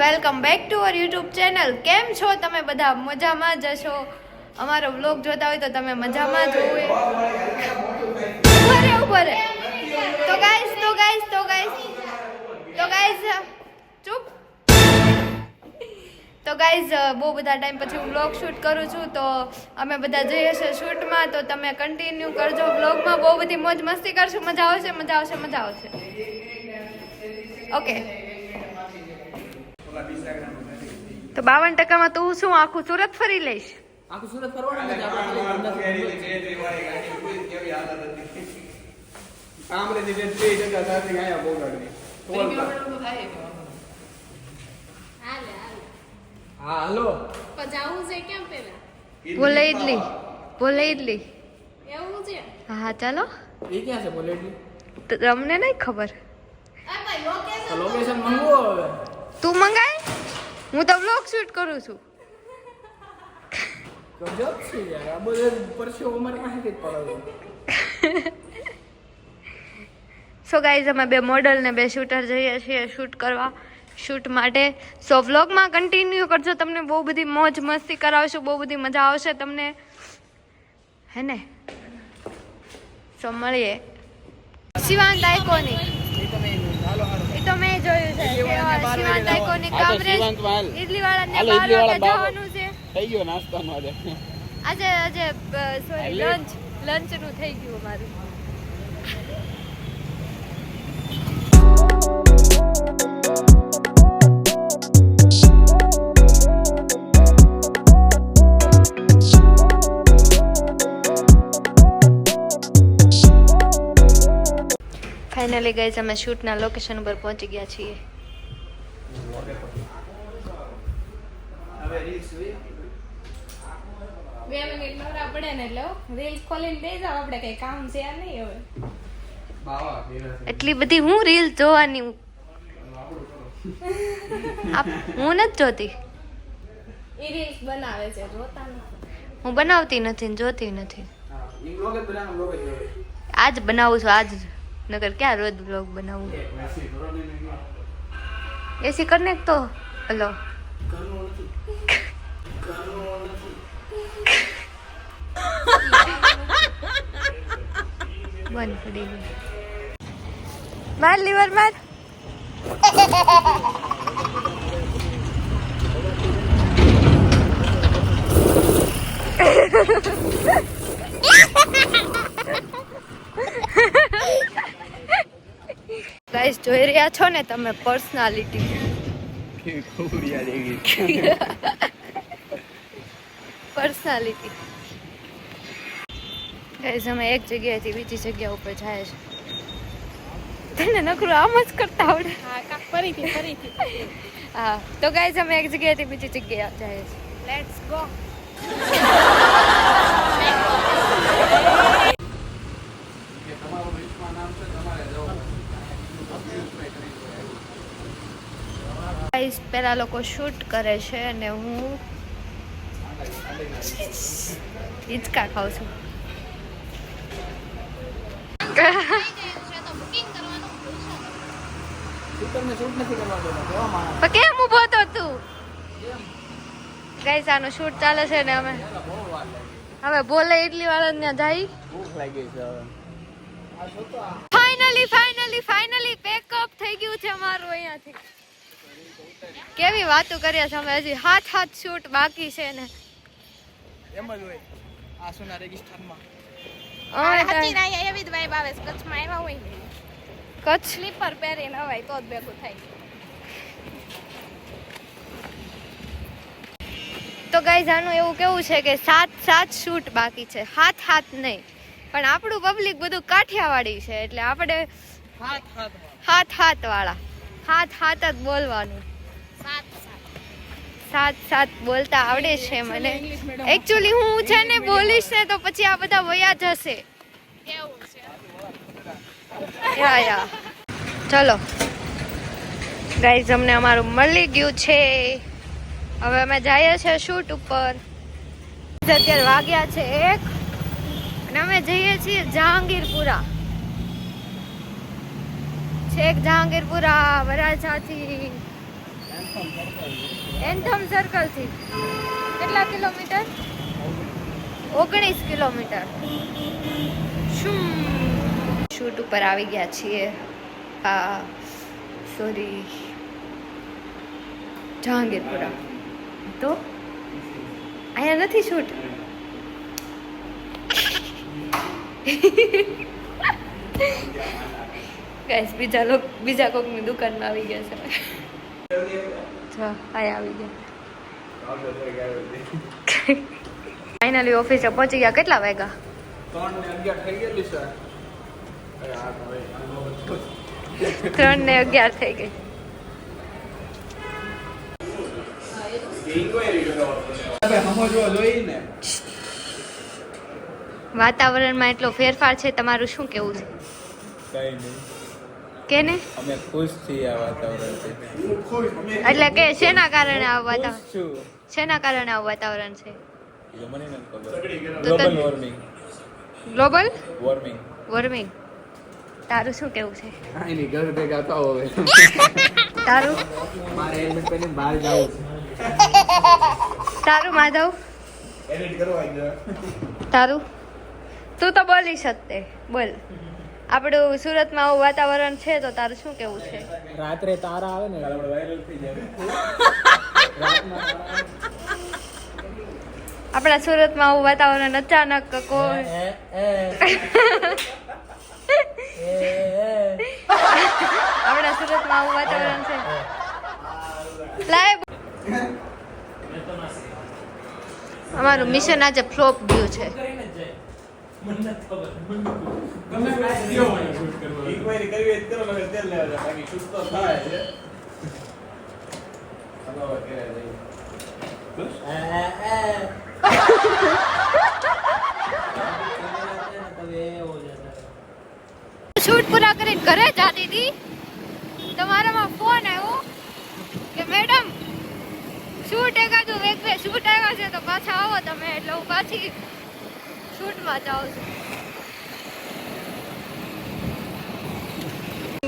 Welcome back to our YouTube channel. કેમ છો તમે બધા? મજામાં જ હશો? અમારો વ્લોગ જોતા હોય તો તમે મજામાં જ હોય ઊભા રે ઊભા રે તો ગાઈસ તો ગાઈસ તો ગાઈસ તો ગાઈસ ચૂપ. તો ગાઈઝ બહુ બધા ટાઈમ પછી હું વ્લોગ શૂટ કરું છું, તો અમે બધા જઈએ છીએ શૂટમાં તો તમે કન્ટિન્યુ કરજો વ્લોગમાં બહુ બધી મોજ મસ્તી કરશું. મજા આવશે મજા આવશે મજા આવશે. ઓકે તો બાવન ટકામાં તું શું આખું સુરત ફરી લઈશ? આખું સુરત ફરવાનું હા હલો. જાવું છે કેમ પેલા બોલે ઇડલી બોલે ઇડલી હા ચાલો. એ ક્યાં છે બોલેટલી તો તમને નહીં ખબર. લોકેશન મંગવો હવે. તું મંગાય? હું તો વ્લોગ શૂટ કરું છું. ગજબ છે યાર. આ બધે પરસ્યો અમારે પાસેથી જ સો ગાઈઝ અમે બે મોડલ ને બે શૂટર જઈએ છીએ શૂટ કરવા. શૂટ માટે. સો વ્લોગમાં કન્ટિન્યુ કરજો. તમને બહુ બધી મોજ મસ્તી કરાવશું બહુ બધી મજા આવશે તમને. હે ને? સો મળીએ. શિવાંત મેં જોયું છે. ઇડલી વાળાને. જવાનું. છે. થઈ ગયો નાસ્તાનો આજે આજે આજે સોરી લંચ લંચનું થઈ ગયું અમારું ફાઇનલી ગઈ અમે શૂટના લોકેશન ઉપર પહોંચી ગયા છીએ. બે મિનિટ નવરા પડે ને એટલે રીલ ખોલીને બે જાવ આપણે કઈ કામ છે આ નહીં હવે. એટલી બધી હું રીલ જોવાની? આપ હું નથી જોતી. એ રીલ્સ બનાવે છે જોતા નથી. હું બનાવતી નથી જોતી નથી. આજ બનાવું છું આજ નગર ક્યાં રોજ બ્લોગ બનાવું મેસી ભરોને નહીં એસી કર ને તો હલો ઘરનું નથી ઘરનું નથી બંધ પડી ગયું માર લીવર માર ગાઈસ જોઈ રહ્યા છો ને તમે પર્સનાલિટી પર્સનાલિટી ગાઈસ અમે એક જગ્યાએથી બીજી જગ્યા ઉપર જાય છે. તને નકરું આમ જ કરતા આવડે. હા ફરીથી ફરીથી. હા તો ગાઈસ અમે એક જગ્યાએથી બીજી જગ્યાએ જાય છે. લેટ્સ ગો કે તમારું નામ છે તમારે ગાઈસ પેલા લોકો શૂટ કરે છે અને હું હિંચકા ખાઉં છું. કેમ ઊભો તો તું? ગાઈસ આનું શૂટ ચાલે છે ને અમે. વાર હવે બોલે ઇડલી વાળા ને જાય. ભૂખ લાગી છે ફાઇનલી ફાઇનલી ફાઇનલી પેકઅપ થઈ ગયું છે અમારું અહીંયાથી. કેવી વાતો કર્યા છે અમે હજી? હાથ હાથ શૂટ બાકી છે ને. એમ જ હોય આસુના રેગિસ્તાનમાં. તો એવી જ વાઈબ આવે છે. કચ્છમાં આવ્યા હોય કચ્છ? સ્લીપર પહેરીને હવાય તો જ ભેગું થાય. તો ગાઈઝ આનું એવું કેવું છે કે સાત સાત શૂટ બાકી છે. હાથ હાથ નહીં. પણ આપણું પબ્લિક બધું કાઠિયાવાડી છે એટલે આપણે હાથ હાથ હાથ વાળા હાથ હાથ જ બોલવાનું. સાત સાત બોલતા આવડે છે મને. એકચ્યુઅલી હું છે ને બોલીશ ને તો પછી આ બધા વયા જશે. યા યા. ચલો. ગાઈઝ અમને અમારું મળી ગયું છે. હવે અમે જઈએ છીએ શૂટ ઉપર. અત્યારે વાગ્યા છે એક. અને અમે જઈએ છીએ જહાંગીરપુરા. છેક જહાંગીરપુરા વરાછાથી. એન્થમ સર્કલથી કેટલા કિલોમીટર? ઓગણીસ કિલોમીટર. શું? શૂટ ઉપર આવી ગયા છીએ. આ સોરી જહાંગીરપુરા. તો? અહીંયા નથી શૂટ ગાઈસ બીજા લોક બીજા કોકની દુકાનમાં આવી ગયા છે. ફાઇનલી ઓફિસે પહોંચી ગયા કેટલા વાગ્યા? ત્રણ ને અગિયાર થઈ ગઈ. વાતાવરણમાં એટલો ફેરફાર છે તમારું શું કેવું છે? કઈ નહીં. કે ને અમે ખુશ છીએ આ વાતાવરણથી. એટલે કે શેના કારણે આવું વાતાવરણ? શેના કારણે આવું વાતાવરણ છે? Global warming global warming warming તારું શું કેવું છે? કાઈ નહીં ઘર ભેગા તો હવે. તારું? મારે હેલ્મેટ પહેરીને બહાર જવું તારું માધવ? એડિટ કરવા તારું? તું તો બોલી શકતે બોલ. આપણું સુરતમાં આવું વાતાવરણ છે તો તારું શું કેવું છે? રાત્રે તારા આવે ને. આપણે સુરતમાં આવું વાતાવરણ અચાનક કોઈ આપણા સુરતમાં આવું વાતાવરણ છે. લાય. અમારું મિશન આજે ફ્લોપ ગયું છે. શૂટ પૂરા કરીને ઘરે જતી હતી. તમારામાં ફોન આવ્યો કે, મેડમ શૂટ એકાદું વેગ શૂટ આવ્યા છે તો પાછા આવો તમે. એટલે હું પાછી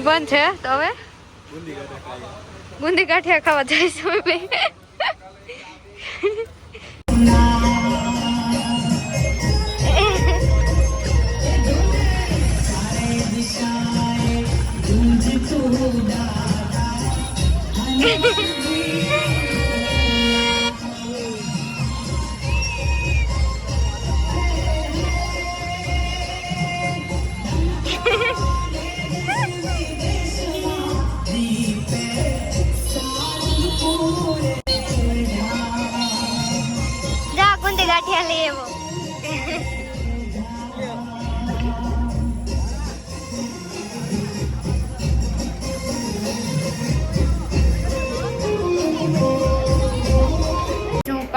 બંધ છે તો હવે? બુંદી ગાંઠિયા ખાવા જઈશું અમે. બે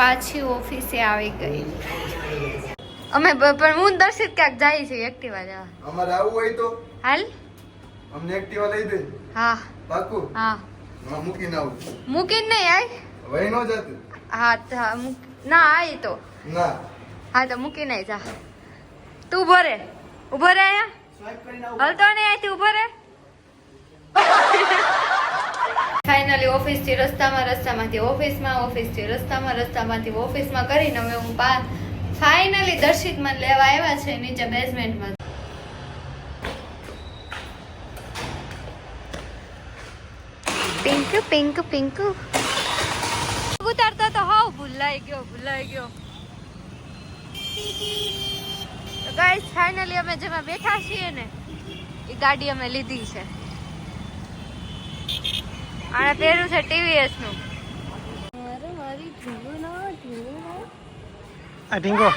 પાછી ઓફિસે આવી ગઈ. અમે બ- પણ હું દર્શિત ક્યાંક જાય છે એક્ટિવા જવા. અમારે આવું હોય તો? હાલ? અમને એક્ટિવા લઈ દે. હા. પાકું હા. મૂકીને આવું. મૂકીને નહીં આય? વહી નો જતું. હા તો હા, ના આય તો. ના. હા તો મૂકીને જા. તું ઊભો રે. ઊભો રે અહીંયા. હલતો નહીં અહીંથી ઊભો રે. ફાઇનલી ઓફિસથી રસ્તામાં રસ્તામાંથી ઓફિસમાં, ઓફિસથી રસ્તામાં રસ્તામાંથી ઓફિસમાં કરીને હવે હું પા ફાઇનલી મન લેવા આવ્યા છે, નીચે બેઝમેન્ટમાં પિંકુ પિંકુ પિંકુ. ઉતારતો તો હાવ ભૂલાઈ ગયો ભૂલાઈ ગયો. ગાઈસ ફાઇનલી અમે જેમાં બેઠા છીએ ને, એ ગાડી અમે લીધી છે. આને પહેર્યું છે ટીવીએસનું. આ ઢીંગો.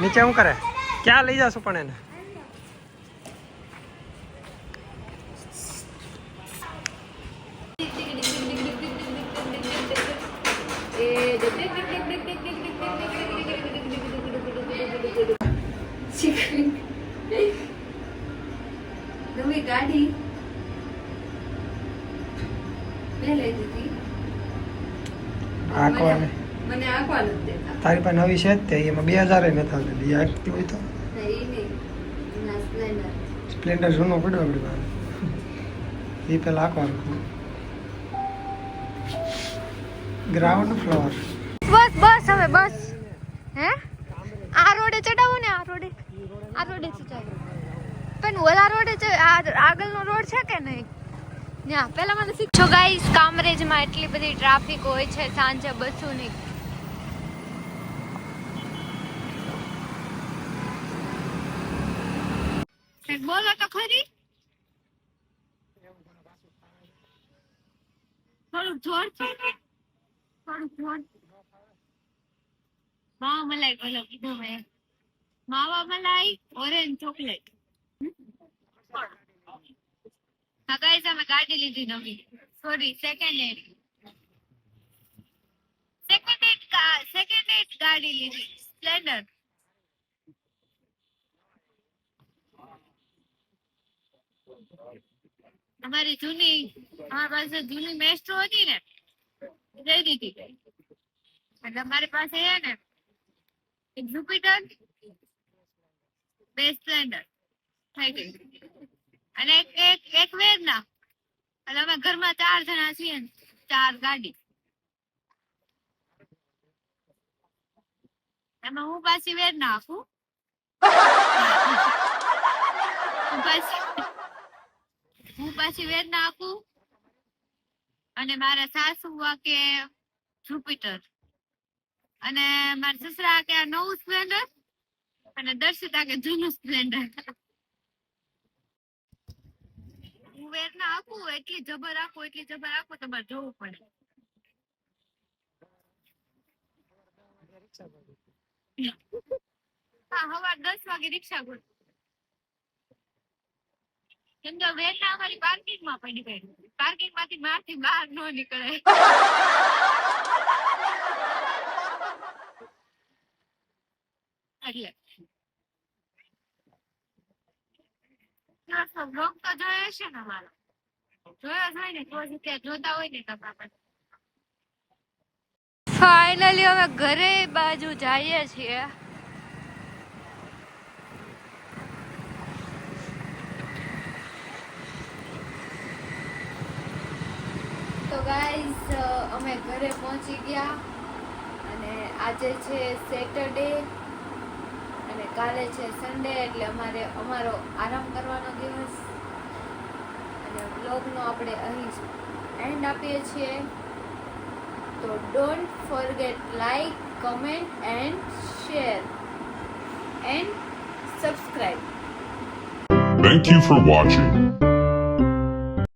નીચે શું કરે? ક્યાં લઈ જાશું પણ એને નવી ગાડી મેં લઈ દીધી. આંકવાને. મને આંકવા નથી દેતા. તારી પાસે નવી છે તે એમાં બે હજાર નથી થાય બીજી આંકતી હોય તો. એ સ્પ્લેન્ડર સ્પ્લેન્ડર જૂનો પડ્યો આપણી પાસે એ પેલા આંકવાનું ગ્રાઉન્ડ ફ્લોર બસ બસ હવે બસ. હે? આ રોડે ચડાવો ને આ રોડે. આ રોડે ચડાવો પણ ઓલા રોડે આગળનો રોડ છે કે નહીં? પેલા મને શીખો ગાઈસ કામરેજમાં એટલી બધી ટ્રાફિક હોય છે, સાંજે બસોની બોલો તો ખરી. જોર માવા મલાઈ બોલો, કીધું મેં. માવા મલાઈ ઓરેન્જ ચોકલેટ હા ગાઈસ અમે ગાડી લીધી નવી. Sorry second hand second hand second hand ગાડી લીધી. સ્પ્લેન્ડર અમારી જૂની, અમારી પાસે જૂની મેસ્ટ્રો હતી ને લઈ દીધી એટલે અમારી પાસે છે ને, એક જુપિટર બે સ્પ્લેન્ડર થઈ ગઈ. અને એક એક એક વેરના. એટલે અમે ઘરમાં ચાર જણા છીએ ને, ચાર ગાડી. એમાં હું પાછી વેર આપું? હું પાછી હું પાછી વેર નાખું અને મારા સાસુ કે જુપિટર. અને મારા સસરા કે આ નવું સ્પ્લેન્ડર. અને દર્શિતા કે જૂનું સ્પ્લેન્ડર. હું વેર ના આપું એટલી જબર આપું એટલી જબર આપું તમારે જોવું પડે. હા હવાર દસ વાગે રિક્ષા ગોળ કેમ કે વેર ના અમારી પાર્કિંગમાં પડી ગઈ. પાર્કિંગમાંથી મારથી બહાર ન નીકળે. એટલે બ્લોગ તો જોયો છે ને મારો જોયો જ હોય ને તો જ ત્યાં જોતા હોય ને તમારા ફાઇનલી અમે ઘરે બાજુ જઈએ છીએ. તો ગાઈઝ અમે ઘરે પહોંચી ગયા. અને આજે છે સેટરડે કાલે છે સન્ડે એટલે અમારે, અમારો આરામ કરવાનો દિવસ. અને બ્લોગનો આપણે અહીં એન્ડ આપીએ છીએ. તો don't forget like comment and share and subscribe Thank you for watching.